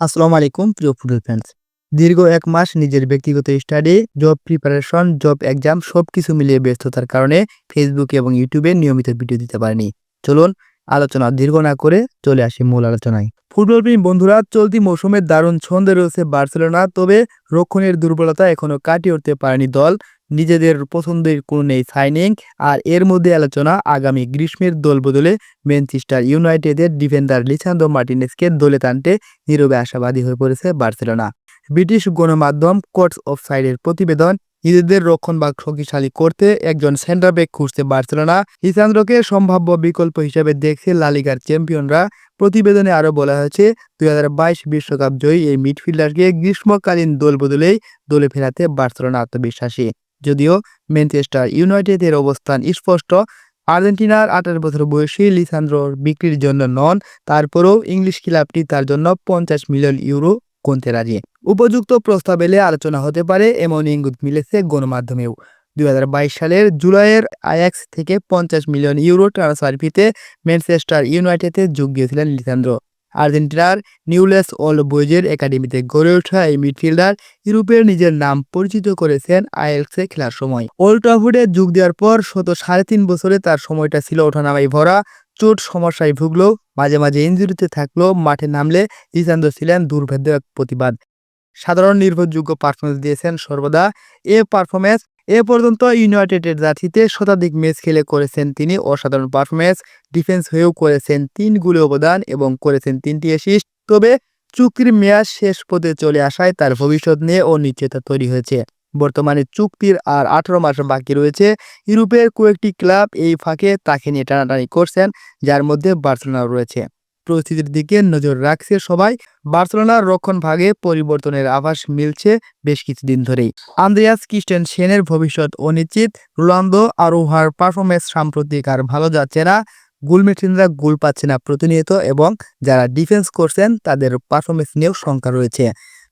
আসসালামু আলাইকুম, প্রিয় ফুটবল ফ্যান্স দীর্ঘ এক মাস নিজের ব্যক্তিগত study job preparation job exam সব কিছু মিলিয়ে ব্যস্ততার কারণে ফেসবুক এবং ইউটিউবে নিয়মিত ভিডিও দিতে পারেনি। চলুন আলোচনা দীর্ঘ না করে চলে আসি মূল আলোচনায়। ফুটবল প্রেমী বন্ধুরা, চলতি মৌসুমে দারুণ ছন্দে রয়েছে বার্সেলোনা, তবে রক্ষণের দুর্বলতা এখনও কাটিয়ে উঠতে পারেনি দল। নিজেদের পছন্দের কোনো নেই সাইনিং আর এর মধ্যে আলোচনা আগামী গ্রীষ্মের দল বদলে ম্যানচেস্টার ইউনাইটেডের ডিফেন্ডার লিসান্দ্রো মার্টিনেসকে দলে টানতে নীরবে আশাবাদী হয়ে পড়েছে বার্সেলোনা। ব্রিটিশ গণমাধ্যম কোর্টস অফ সাইডের প্রতিবেদন নিজেদের রক্ষণভাগ শক্তিশালী করতে একজন সেন্টার ব্যাক খুঁজছে বার্সেলোনা। লিসান্দ্রোকে সম্ভাব্য বিকল্প হিসেবে দেখছে লালিগার চ্যাম্পিয়নরা। প্রতিবেদনে আরও বলা হয়েছে, দুই বিশ্বকাপ জয়ী এই মিডফিল্ডারকে গ্রীষ্মকালীন দল বদলেই দলে ফেরাতে বার্সেলোনা আত্মবিশ্বাসী। যদিও ম্যানচেস্টার ইউনাইটেডের অবস্থান স্পষ্ট, আর্জেন্টিনার আঠারো বছর বয়সী লিসান্দ্রোর বিক্রির জন্য নন, তারপরেও ইংলিশ ক্লাবটি তার জন্য পঞ্চাশ মিলিয়ন ইউরো গুনতে রাজি। উপযুক্ত প্রস্তাব এলে আলোচনা হতে পারে, এমন ইঙ্গুত মিলেছে গণমাধ্যমেও। দুই হাজার বাইশ সালের জুলাইয়ের আয়াক্স থেকে পঞ্চাশ মিলিয়ন ইউরো ট্রান্সফার ফিতে ম্যানচেস্টার ইউনাইটেডে যোগ দিয়েছিলেন লিসান্দ্রো। আর্জেন্টিনার নিউলেস ওল্ড বয়েজের একাডেমিতে গড়ে ওঠা এই মিডফিল্ডার ইউরোপের নিজের নাম পরিচিত করেছেন আইএলসে খেলার সময়। ওল্ড ট্রাফোর্ডে যোগ দেওয়ার পর শত সাড়ে তিন বছরে তার সময়টা ছিল ওঠানামাই ভরা, চোট সমস্যায় ভুগলেও মাঝে মাঝে ইঞ্জুরিতে থাকলেও মাঠে নামলে লিসান্দ্রো ছিলেন দুর্ভেদ্য এক প্রতিবাদ। সাধারণ নির্ভরযোগ্য পারফরমেন্স দিয়েছেন সর্বদা। এ পারফরমেন্স এ পর্যন্ত ইউনাইটেডের জাতিতে শতাধিক ম্যাচ খেলে করেছেন তিনি। অসাধারণ পারফরমেন্স ডিফেন্স হয়েও করেছেন তিন গুলি অবদান এবং করেছেন তিনটি অ্যাসিস্ট তবে চুক্তির মেয়াদ শেষ পথে চলে আসায় তার ভবিষ্যৎ নিয়ে অনিশ্চয়তা তৈরি হয়েছে। বর্তমানে চুক্তির আর আঠারো মাস বাকি রয়েছে। ইউরোপের কয়েকটি ক্লাব এই ফাঁকে তাকে নিয়ে টানাটানি করছেন, যার মধ্যে বার্সেলোনাও রয়েছে। পরিস্থিতির দিকে নজর রাখছে সবাই। বার্সেলোনার রক্ষণ ভাগে পরিবর্তনের আভাস মিলছে বেশ কিছুদিন ধরেই। আন্দ্রিয়াস ক্রিস্টেন সেনের ভবিষ্যৎ অনিশ্চিত। রোনালদো আর উহার পারফরমেন্স সাম্প্রতিক আর ভালো যাচ্ছে না। গোলমেটিনরা গোল পাচ্ছে না প্রতিনিয়ত এবং যারা ডিফেন্স করছেন তাদের পারফরমেন্স নিয়েও শঙ্কা রয়েছে।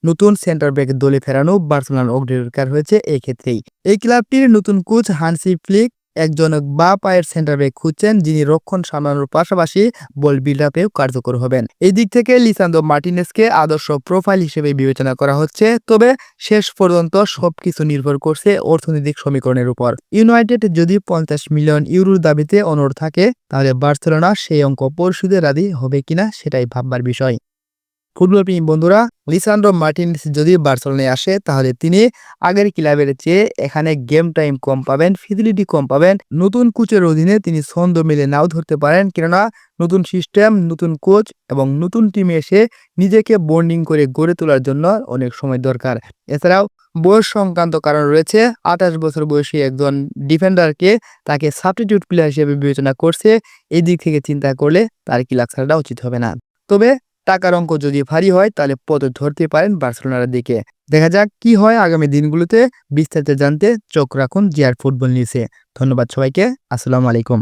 নতুন সেন্টার ব্যাক দলে ফেরানো বার্সেলোনার অগ্রাধিকার হয়েছে এই ক্ষেত্রেই এই ক্লাবটির নতুন কোচ হানসি ফ্লিক একজন বা পায়ের সেন্টার ব্যাক খুঁজছেন যিনি রক্ষণ সামলানোর পাশাপাশি বল বিল্ড আপেও কার্যকর হবেন। এই দিক থেকে লিসান্দো মার্টিনেসকে আদর্শ প্রোফাইল হিসেবে বিবেচনা করা হচ্ছে, তবে শেষ পর্যন্ত সবকিছু নির্ভর করছে অর্থনৈতিক সমীকরণের উপর। ইউনাইটেড যদি পঞ্চাশ মিলিয়ন ইউরোর দাবিতে অনড় থাকে, তাহলে বার্সেলোনা সেই অঙ্ক পরিশোধে রাজি হবে কিনা সেটাই ভাববার বিষয়। ফুটবল প্রেমী বন্ধুরা লিসান্ড্রো মার্টিনেস যদি বার্সেলোনায় আসে, তাহলে তিনি আগের ক্লাবের চেয়ে এখানে গেম টাইম কম পাবেন ফিজিলিটি কম পাবেন। নতুন কোচের অধীনে তিনি ছন্দ মিলে নাও ধরতে পারেন, কেননা নতুন সিস্টেম নতুন কোচ এবং নতুন টিমে এসে নিজেকে বন্ডিং করে গড়ে তোলার জন্য অনেক সময় দরকার। এছাড়াও বয়স সংক্রান্ত কারণ রয়েছে, আঠাশ বছর বয়সী একজন ডিফেন্ডারকে তাকে সাবস্টিটিউট প্লেয়ার হিসেবে বিবেচনা করছে এই দিক থেকে চিন্তা করলে তার কি লাক্সারটা উচিত হবে না। তবে টাকার অঙ্ক যদি ভারী হয়, তাহলে পদ ধরতে পারেন বার্সেলোনার দিকে। দেখা যাক কি হয় আগামী দিনগুলোতে। বিস্তারিত জানতে চোখ রাখুন জিয়ার ফুটবল নিউজে। ধন্যবাদ সবাইকে। আসসালামু আলাইকুম।